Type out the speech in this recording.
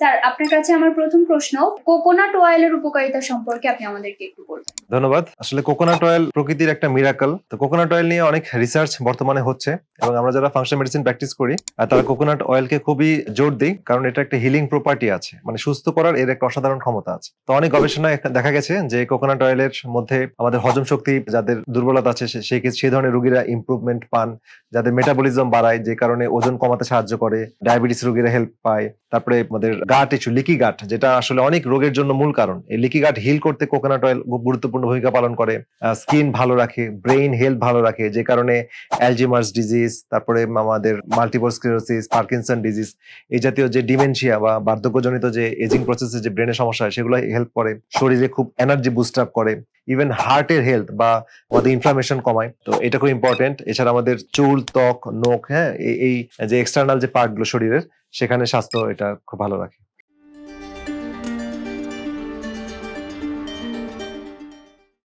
Sir, আপনার কাছে আমার প্রথম প্রশ্ন, কোকোনাট অয়েলের উপকারিতা সম্পর্কে আপনি আমাদেরকে একটু বলবেন। ধন্যবাদ। আসলে কোকোনাট অয়েল প্রকৃতির একটা মিরাকল তো কোকোনাট অয়েল নিয়ে অনেক রিসার্চ বর্তমানে হচ্ছে। এবং আমরা যারা ফাংশন মেডিসিন প্র্যাকটিস করি তারা কোকোনাট অয়েলকে খুবই জোর দিই, কারণ এটা একটা হিলিং প্রপার্টি আছে। মানে সুস্থ করার এর একটা অসাধারণ ক্ষমতা আছে। তো অনেক গবেষণায় দেখা গেছে যে কোকোনাট অয়েলের মধ্যে আমাদের হজম শক্তি, যাদের দুর্বলতা আছে সেই সেই ধরনের রোগীরা ইমপ্রুভমেন্ট পান, যাদের মেটাবলিজম বাড়ায়, যে কারণে ওজন কমাতে সাহায্য করে ডায়াবেটিস রোগীরা হেল্প পায়, তারপরে আমাদের গাট ইস্যু লিকি গাট যেটা আসলে অনেক রোগের জন্য মূল কারণ। এই লিকি গাট হিল করতে কোকোনাট অয়েল গুরুত্বপূর্ণ ভূমিকা পালন করে। স্কিন ভালো রাখে ব্রেইন হেলথ ভালো রাখে, যে কারণে অ্যালজিমার্স ডিজিজ তারপরে আমাদের মাল্টিপল স্ক্লেরোসিস পার্কিনসন ডিজিজ এই জাতীয় যে ডিমেনশিয়া বা বার্ধক্যজনিত যে এজিং প্রসেসে যে ব্রেনের সমস্যা হয়, সেগুলো হেল্প করে। শরীরে খুব এনার্জি বুস্ট আপ করে। ইভেন হার্টের হেলথ বা আমাদের ইনফ্লামেশন কমায়। তো এটা খুব ইম্পর্টেন্ট এছাড়া আমাদের চুল, ত্বক, নখ হ্যাঁ এই- যে এক্সটার্নাল যে পার্টগুলো শরীরের, সেখানে স্বাস্থ্য এটা খুব ভালো রাখে।